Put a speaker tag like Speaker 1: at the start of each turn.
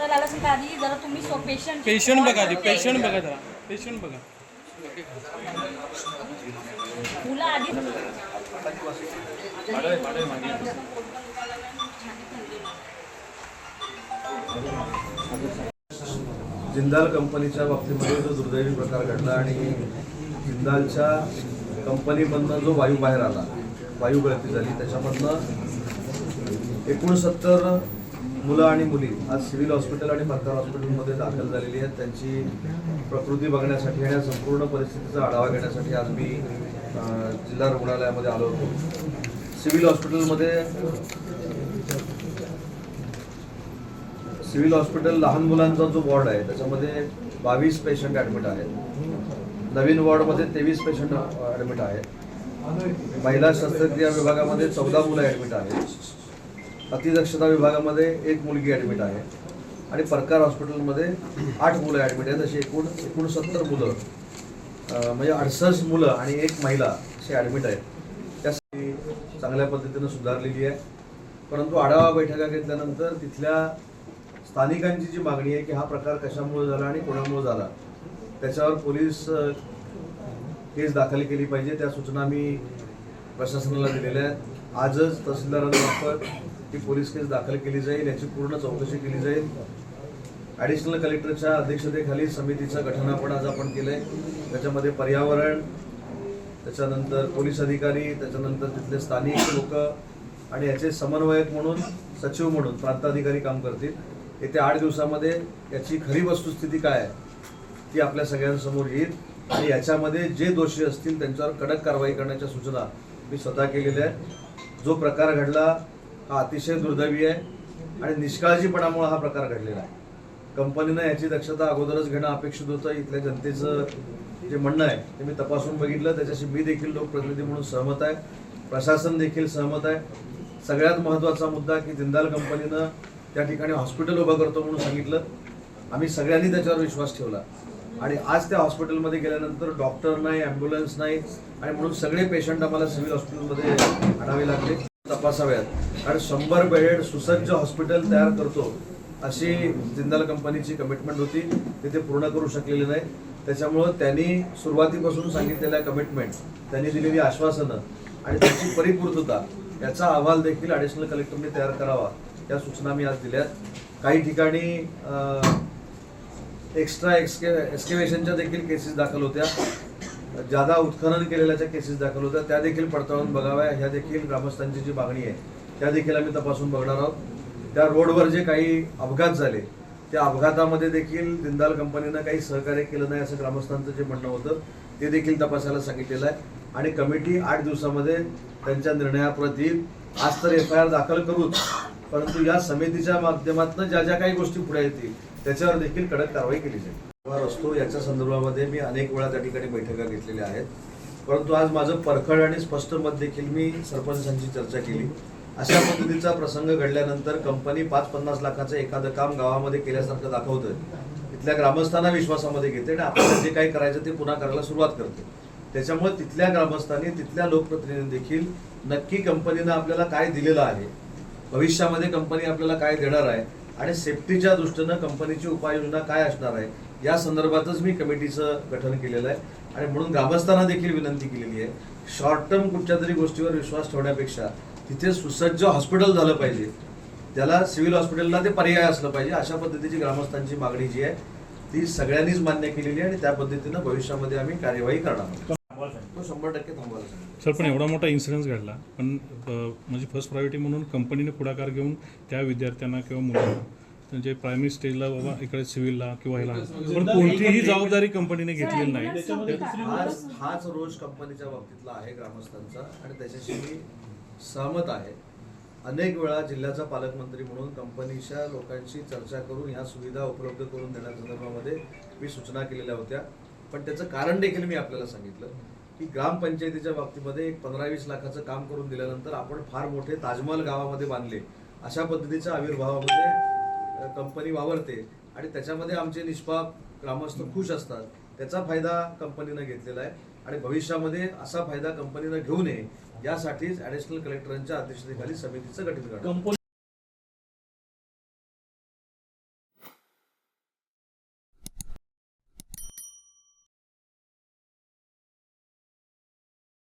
Speaker 1: करायला आला असेल तर आधी जरा तुम्ही सो पेशंट
Speaker 2: पेशंट बघा आधी पेशंट बघा जरा. पेशंट बघा.
Speaker 1: मुलं आधी
Speaker 3: जिंदाल कंपनीच्या बाबतीमध्ये जो दुर्दैवी प्रकार घडला आणि जिंदालच्या कंपनीमधनं जो वायू बाहेर आला वायू गळती झाली त्याच्यामधनं एकोणसत्तर मुलं आणि मुली आज सिव्हिल हॉस्पिटल आणि मतदार हॉस्पिटलमध्ये दाखल झालेली आहेत. त्यांची प्रकृती बघण्यासाठी आणि संपूर्ण परिस्थितीचा आढावा घेण्यासाठी आज मी जिल्हा रुग्णालयामध्ये आलो होतो. सिव्हिल हॉस्पिटलमध्ये सिव्हिल हॉस्पिटल लहान मुलांचा जो वॉर्ड आहे त्याच्यामध्ये बावीस पेशंट ॲडमिट आहेत. नवीन वॉर्डमध्ये तेवीस पेशंट ॲडमिट आहेत. महिला शस्त्रक्रिया विभागामध्ये चौदा मुलं ॲडमिट आहेत. अतिदक्षता विभागामध्ये एक मुलगी ॲडमिट आहे. आणि परकार हॉस्पिटलमध्ये आठ मुलं ॲडमिट आहेत अशी एकूण एकोणसत्तर मुलं म्हणजे अडसष्ट मुलं आणि एक महिला अशी ॲडमिट आहेत. त्यासाठी चांगल्या पद्धतीनं सुधारलेली आहे. परंतु आढावा बैठका घेतल्यानंतर तिथल्या स्थानिकांची जी मागणी आहे की हा प्रकार कशामुळे झाला आणि कोणामुळे झाला त्याच्यावर पोलीस केस दाखल केली पाहिजे. त्या सूचना मी प्रशासनाला दिलेल्या आहेत. आजच तहसीलदारांमार्फत ती पोलीस केस दाखल केली जाईल याची पूर्ण चौकशी केली जाईल. ॲडिशनल कलेक्टरच्या अध्यक्षतेखाली समितीचं गठन आपण आज आपण केलं आहे त्याच्यामध्ये पर्यावरण त्याच्यानंतर पोलीस अधिकारी त्याच्यानंतर तिथले स्थानिक लोक आणि याचे समन्वयक म्हणून सचिव म्हणून प्रांताधिकारी काम करतील. येत्या आठ दिवसामध्ये याची खरी वस्तुस्थिती काय आहे ती आपल्या सगळ्यांसमोर येईल. आणि याच्यामध्ये जे दोषी असतील त्यांच्यावर कडक कारवाई करण्याच्या सूचना मी स्वतः केलेल्या आहेत. जो प्रकार घडला हा अतिशय दुर्दैवी आहे आणि निष्काळजीपणामुळे हा प्रकार घडलेला आहे. कंपनीनं याची दक्षता अगोदरच घेणं अपेक्षित होतं. इथल्या जनतेचं जे म्हणणं आहे ते मी तपासून बघितलं. त्याच्याशी मी देखील लोकप्रतिनिधी म्हणून सहमत आहे. प्रशासन देखील सहमत आहे. सगळ्यात महत्त्वाचा मुद्दा की जिंदाल कंपनीनं त्या ठिकाणी हॉस्पिटल उभं करतो म्हणून सांगितलं. आम्ही सगळ्यांनी त्याच्यावर विश्वास ठेवला. आणि आज त्या हॉस्पिटलमध्ये गेल्यानंतर डॉक्टर नाही ॲम्ब्युलन्स नाही आणि म्हणून सगळे पेशंट आम्हाला सिव्हिल हॉस्पिटलमध्ये आणावे लागले. तपासाव्यात. आणि शंभर बेड सुसज्ज हॉस्पिटल तयार करतो अशी जिंदाल कंपनीची कमिटमेंट होती. ते ते पूर्ण करू शकलेली नाही. त्याच्यामुळं त्यांनी सुरुवातीपासून सांगितलेल्या कमिटमेंट त्यांनी दिलेली आश्वासनं आणि त्याची परिपूर्तता याचा अहवाल देखील ॲडिशनल कलेक्टरने तयार करावा. या सूचना मी आज दिल्यात. काही ठिकाणी एक्स्ट्रा एक्सके एक्सकेवेशनच्या देखील केसेस दाखल होत्या. जादा उत्खनन केलेल्याच्या केसेस दाखल होत्या. त्या देखील पडताळून बघाव्या. ह्या देखील ग्रामस्थांची जी मागणी आहे त्या देखील आम्ही तपासून बघणार आहोत. त्या रोडवर जे काही अपघात झाले त्या अपघातामध्ये देखील दिंदाल कंपनीनं काही सहकार्य केलं नाही असं ग्रामस्थांचं जे म्हणणं होतं ते देखील तपासायला सांगितलेलं आहे. आणि कमिटी आठ दिवसामध्ये त्यांच्या निर्णयाप्रती आज तर एफ आय आर दाखल करूच परंतु या समितीच्या माध्यमातून ज्या ज्या काही गोष्टी पुढे येतील त्याच्यावर देखील कडक कारवाई केली जाईल. व्यवहार असतो. याच्या संदर्भामध्ये मी अनेक वेळा त्या ठिकाणी बैठका घेतलेल्या आहेत. परंतु आज माझं परखड आणि स्पष्ट मत देखील मी सरपंचांची चर्चा केली. अशा पद्धतीचा प्रसंग घडल्यानंतर कंपनी पाच पन्नास लाखाचं एखादं काम गावामध्ये केल्यासारखं दाखवतं तिथल्या ग्रामस्थांना विश्वासामध्ये घेते आणि आपल्याला जे काही करायचं ते पुन्हा करायला सुरुवात करते. त्याच्यामुळे तिथल्या ग्रामस्थांनी तिथल्या लोकप्रतिनिधी देखील नक्की कंपनीनं आपल्याला काय दिलेलं आहे भविष्यामध्ये कंपनी आपल्याला काय देणार आहे आणि सेफ्टीच्या दृष्टीनं कंपनीची उपाययोजना काय असणार आहे या संदर्भातच मी कमिटीचं गठन केलेलं आहे. आणि म्हणून ग्रामस्थांना देखील विनंती केलेली आहे शॉर्ट टर्म कुठच्या तरी गोष्टीवर विश्वास ठेवण्यापेक्षा तिथे सुसज्ज हॉस्पिटल झालं पाहिजे. त्याला सिव्हिल हॉस्पिटलला ते पर्याय असलं पाहिजे. अशा पद्धतीची ग्रामस्थांची मागणी जी आहे ती सगळ्यांनीच मान्य केलेली आहे आणि त्या पद्धतीनं भविष्यामध्ये आम्ही कार्यवाही करणार तो शंभर टक्के थांबवायला सांगितलं.
Speaker 2: सर पण एवढा मोठा इन्सिडेन्स घडला. पण अ, म्हणजे फर्स्ट प्रायोरिटी म्हणून कंपनीने पुढाकार घेऊन त्या विद्यार्थ्यांना किंवा मुलांना त्यांचे प्रायमरी स्टेजला बाबा इकडे सिव्हिलला किंवा ह्याला. पण कोणतीही जबाबदारी कंपनीने घेतलेली नाही.
Speaker 3: हाच हाच रोज कंपनीच्या बाबतीतला आहे ग्रामस्थांचा आणि त्याच्याशी मी सहमत आहे. अनेक वेळा जिल्ह्याचा पालकमंत्री म्हणून कंपनीच्या लोकांशी चर्चा करून ह्या सुविधा उपलब्ध करून देण्यासंदर्भामध्ये मी सूचना केलेल्या होत्या. पण त्याचं कारण देखील मी आपल्याला सांगितलं की ग्रामपंचायतीच्या बाबतीमध्ये एक पंधरा वीस लाखाचं काम करून दिल्यानंतर आपण फार मोठे ताजमहल गावामध्ये बांधले. अशा पद्धतीच्या आविर्भावामध्ये कंपनी वावरते आणि त्याच्यामध्ये आमचे निष्पाप ग्रामस्थ खुश असतात. त्याचा फायदा कंपनीनं घेतलेला आहे आणि भविष्यामध्ये असा फायदा कंपनीनं घेऊ नये यासाठीच ॲडिशनल कलेक्टरांच्या अध्यक्षतेखाली समितीचं गठीत करण्यात